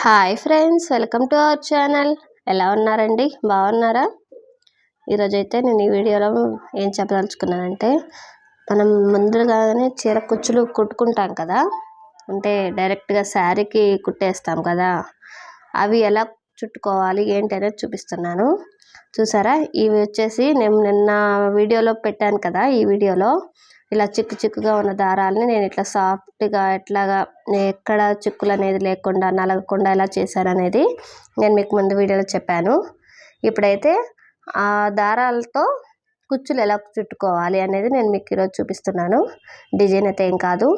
Hi friends welcome to our channel. ఎలా ఉన్నారండి? బాగున్నారా? ఈరోజైతే నేను ఈ వీడియోలో ఏం చెప్పదలుచుకున్నానంటే మనం ముందుగానే చీర కుచ్చులు కుట్టుకుంటాం కదా. అంటే డైరెక్ట్గా శారీకి కుట్టేస్తాం కదా. అవి ఎలా చుట్టుకోవాలి? ఏంటి అనేది చూపిస్తున్నాను. చూసారా? ఇవి వచ్చేసి నేను నిన్న వీడియోలో పెట్టాను కదా ఈ వీడియోలో. ఇలా చిక్కు చిక్కుగా ఉన్న దారాలని నేను ఇట్లా సాఫ్ట్గా ఎట్లాగా ఎక్కడ చిక్కులు అనేది లేకుండా నలగకుండా ఎలా చేశాను అనేది నేను మీకు ముందు వీడియోలో చెప్పాను. ఇప్పుడైతే ఆ దారాలతో కుచ్చులు ఎలా చుట్టుకోవాలి అనేది నేను మీకు ఈరోజు చూపిస్తున్నాను. డిజైన్ అయితే ఏం కాదు.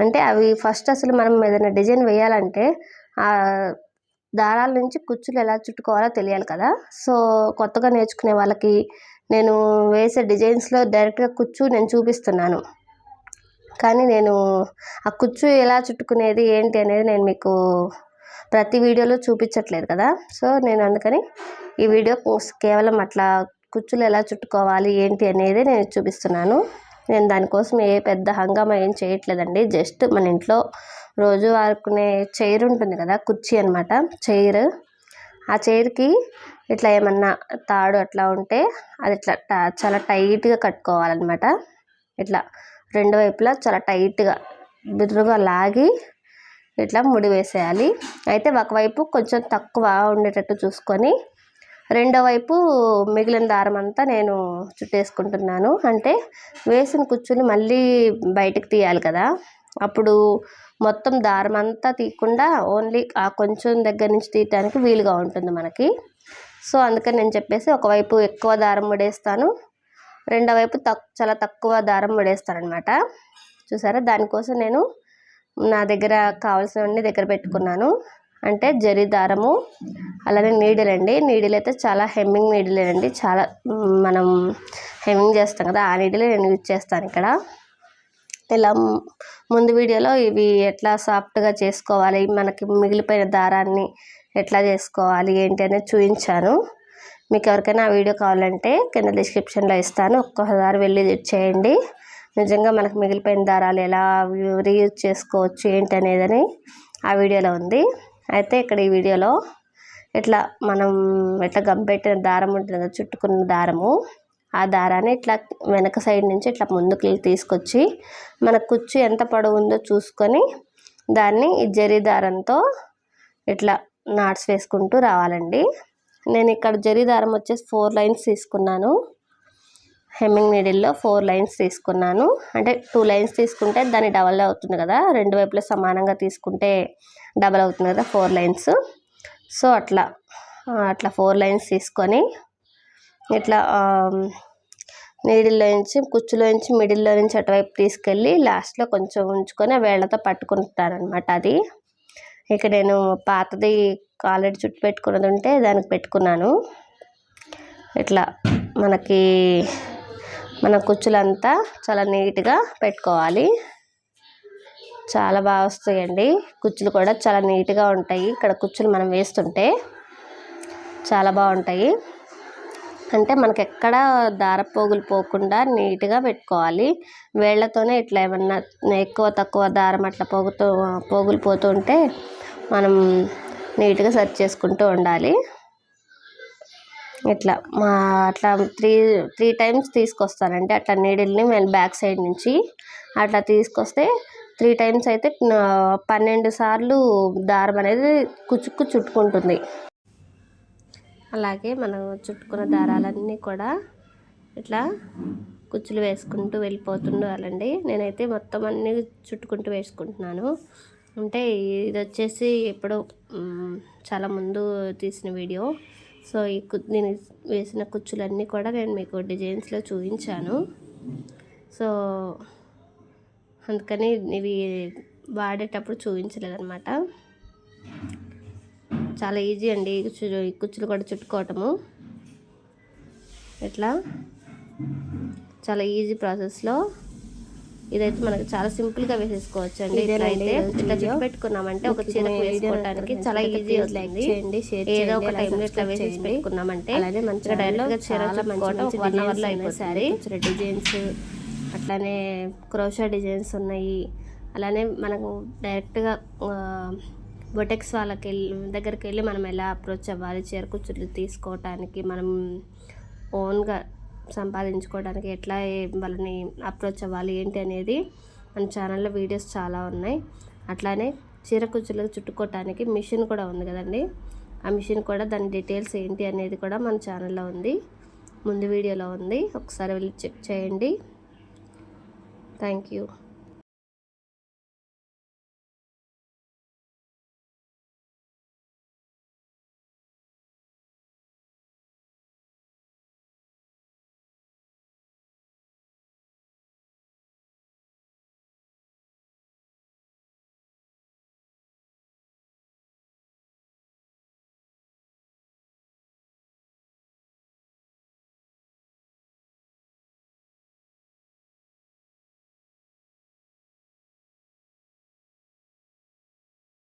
అంటే అవి ఫస్ట్ అసలు మనం ఏదైనా డిజైన్ వేయాలంటే ఆ దారాల నుంచి కుచ్చులు ఎలా చుట్టుకోవాలో తెలియాలి కదా. సో కొత్తగా నేర్చుకునే వాళ్ళకి నేను వేసే డిజైన్స్లో డైరెక్ట్గా కుచ్చు నేను చూపిస్తున్నాను. కానీ నేను ఆ కుచ్చు ఎలా చుట్టుకునేది ఏంటి అనేది నేను మీకు ప్రతి వీడియోలో చూపించట్లేదు కదా. సో నేను అందుకని ఈ వీడియో కేవలం అట్లా కుచ్చులు ఎలా చుట్టుకోవాలి ఏంటి అనేది నేను చూపిస్తున్నాను. నేను దానికోసం ఏ పెద్ద హంగామా ఏం చేయట్లేదండి. జస్ట్ మన ఇంట్లో రోజు వాడుకునే చైర్ ఉంటుంది కదా కుర్చీ అనమాట చైర్. ఆ చైర్కి ఇట్లా ఏమన్నా తాడు అట్లా ఉంటే అది ఇట్లా చాలా టైట్గా కట్టుకోవాలన్నమాట. ఇట్లా రెండు వైపులా చాలా టైట్గా బిర్రుగా లాగి ఇట్లా ముడి వేసేయాలి. అయితే ఒకవైపు కొంచెం తక్కువ ఉండేటట్టు చూసుకొని రెండో వైపు మిగిలిన దారం అంతా నేను చుట్టేసుకుంటున్నాను. అంటే వేసిన కుచ్చుని మళ్ళీ బయటకు తీయాలి కదా. అప్పుడు మొత్తం దారం అంతా తీయకుండా ఓన్లీ ఆ కొంచెం దగ్గర నుంచి తీయటానికి వీలుగా ఉంటుంది మనకి. సో అందుకని నేను చెప్పేసి ఒకవైపు ఎక్కువ దారం ముడేస్తాను రెండో వైపు తక్ చాలా తక్కువ దారం ముడేస్తాను అనమాట చూసారా? దానికోసం నేను నా దగ్గర కావాల్సినవన్నీ దగ్గర పెట్టుకున్నాను. అంటే జరి దారము అలానే నీడిల్ అండి. నీడిల్ అయితే చాలా హెమ్మింగ్ నీడిలేనండి. చాలా మనం హెమ్మింగ్ చేస్తాం కదా ఆ నీడిలే నేను యూజ్ చేస్తాను ఇక్కడ. ఇలా ముందు వీడియోలో ఇవి ఎట్లా సాఫ్ట్గా చేసుకోవాలి మనకి మిగిలిపోయిన దారాన్ని ఎట్లా చేసుకోవాలి ఏంటి అనేది చూపించాను మీకు ఎవరికైనా ఆ వీడియో కావాలంటే కింద డిస్క్రిప్షన్లో ఇస్తాను ఒక్కసారి వెళ్ళి చేయండి. నిజంగా మనకు మిగిలిపోయిన దారాలు ఎలా రీయూజ్ చేసుకోవచ్చు ఏంటి అనేదని ఆ వీడియోలో ఉంది. అయితే ఇక్కడ ఈ వీడియోలో ఇట్లా మనం ఎట్లా గంపెట్టిన దారం ఉంటుంది చుట్టుకున్న దారము. ఆ దారాన్ని ఇట్లా వెనక సైడ్ నుంచి ఇట్లా ముందుకు తీసుకొచ్చి మన కుచ్చు ఎంత పొడవు ఉందో చూసుకొని దాన్ని ఈ జరీ దారంతో ఇట్లా నాట్స్ వేసుకుంటూ రావాలండి. నేను ఇక్కడ జరీ దారం వచ్చేసి ఫోర్ లైన్స్ తీసుకున్నాను. హెమ్మింగ్ నీడిల్లో ఫోర్ లైన్స్ తీసుకున్నాను. అంటే టూ లైన్స్ తీసుకుంటే దాన్ని డబల్ అవుతుంది కదా. రెండు వైపులా సమానంగా తీసుకుంటే డబల్ అవుతుంది కదా ఫోర్ లైన్స్. సో అట్లా అట్లా ఫోర్ లైన్స్ తీసుకొని ఇట్లా నీడిల్లో నుంచి కుచ్చులో నుంచి మిడిల్లో నుంచి అటువైపు తీసుకెళ్ళి లాస్ట్లో కొంచెం ఉంచుకొని వేళ్ళతో పట్టుకుంటానమాట అది. ఇక నేను పాతది కాలేజ్ చుట్టు పెట్టుకున్నది ఉంటే దానికి పెట్టుకున్నాను. ఇట్లా మనకి మన కుచ్చులంతా చాలా నీట్గా పెట్టుకోవాలి. చాలా బాగా వస్తాయండి. కుచ్చులు కూడా చాలా నీట్గా ఉంటాయి. ఇక్కడ కుచ్చులు మనం వేస్తుంటే చాలా బాగుంటాయి. అంటే మనకి ఎక్కడ దారపోగులు పోకుండా నీట్గా పెట్టుకోవాలి. వేళ్ళతోనే ఇట్లా ఏమన్నా ఎక్కువ తక్కువ దారం అట్లా పోగుతూ పోగులు పోతూ ఉంటే మనం నీట్గా సెర్చ్ చేసుకుంటూ ఉండాలి. ఇట్లా మా అట్లా త్రీ త్రీ టైమ్స్ తీసుకొస్తానంటే అట్లా నీడిల్ని మేము బ్యాక్ సైడ్ నుంచి అట్లా తీసుకొస్తే త్రీ టైమ్స్ అయితే పన్నెండు సార్లు దారం అనేది కుచుక్కు చుట్టుకుంటుంది. అలాగే మనం చుట్టుకున్న దారాలన్నీ కూడా ఇట్లా కుచ్చులు వేసుకుంటూ వెళ్ళిపోతుండాలండి నేనైతే మొత్తం అన్నీ చుట్టుకుంటూ వేసుకుంటున్నాను. అంటే ఇది వచ్చేసి ఎప్పుడో చాలా ముందు తీసిన వీడియో. సో ఈ నేను వేసిన కుచ్చులన్నీ కూడా నేను మీకు డిజైన్స్లో చూపించాను. సో అందుకని ఇవి వాడేటప్పుడు చూపించలేదన్నమాట. చాలా ఈజీ అండి. కుచ్చులు కూడా చుట్టుకోవటము. ఇట్లా చాలా ఈజీ ప్రాసెస్లో ఇదైతే మనకి చాలా సింపుల్గా వేసేసుకోవచ్చు అండి ఇట్లయితే ఇట్లా చుట్టు పెట్టుకున్నామంటే ఒక చీర వేసుకోవడానికి చాలా ఈజీ అవుతుంది. ఏదో ఒక టైంలో ఇట్లా వేసేసి పెట్టుకున్నామంటే అలానే మంచిగా డైరెక్ట్గా చీర చుట్టుకోవడం వన్ అవర్లో అయిపోతుంది. డిజైన్స్ అట్లానే క్రోషా డిజైన్స్ ఉన్నాయి. అలానే మనకు డైరెక్ట్గా బొటెక్స్ వాళ్ళకి వెళ్ళి దగ్గరికి వెళ్ళి మనం ఎలా అప్రోచ్ అవ్వాలి? చీర కుచ్చులు తీసుకోవటానికి మనం ఓన్గా సంపాదించుకోవడానికి ఎట్లా వాళ్ళని అప్రోచ్ అవ్వాలి? ఏంటి అనేది మన ఛానల్లో వీడియోస్ చాలా ఉన్నాయి. అట్లానే చీర కుచ్చులకు చుట్టుకోవటానికి మిషన్ కూడా ఉంది కదండి. ఆ మిషన్ కూడా దాని డీటెయిల్స్ ఏంటి అనేది కూడా మన ఛానల్లో ఉంది. ముందు వీడియోలో ఉంది. ఒకసారి వెళ్ళి చెక్ చేయండి. Thank you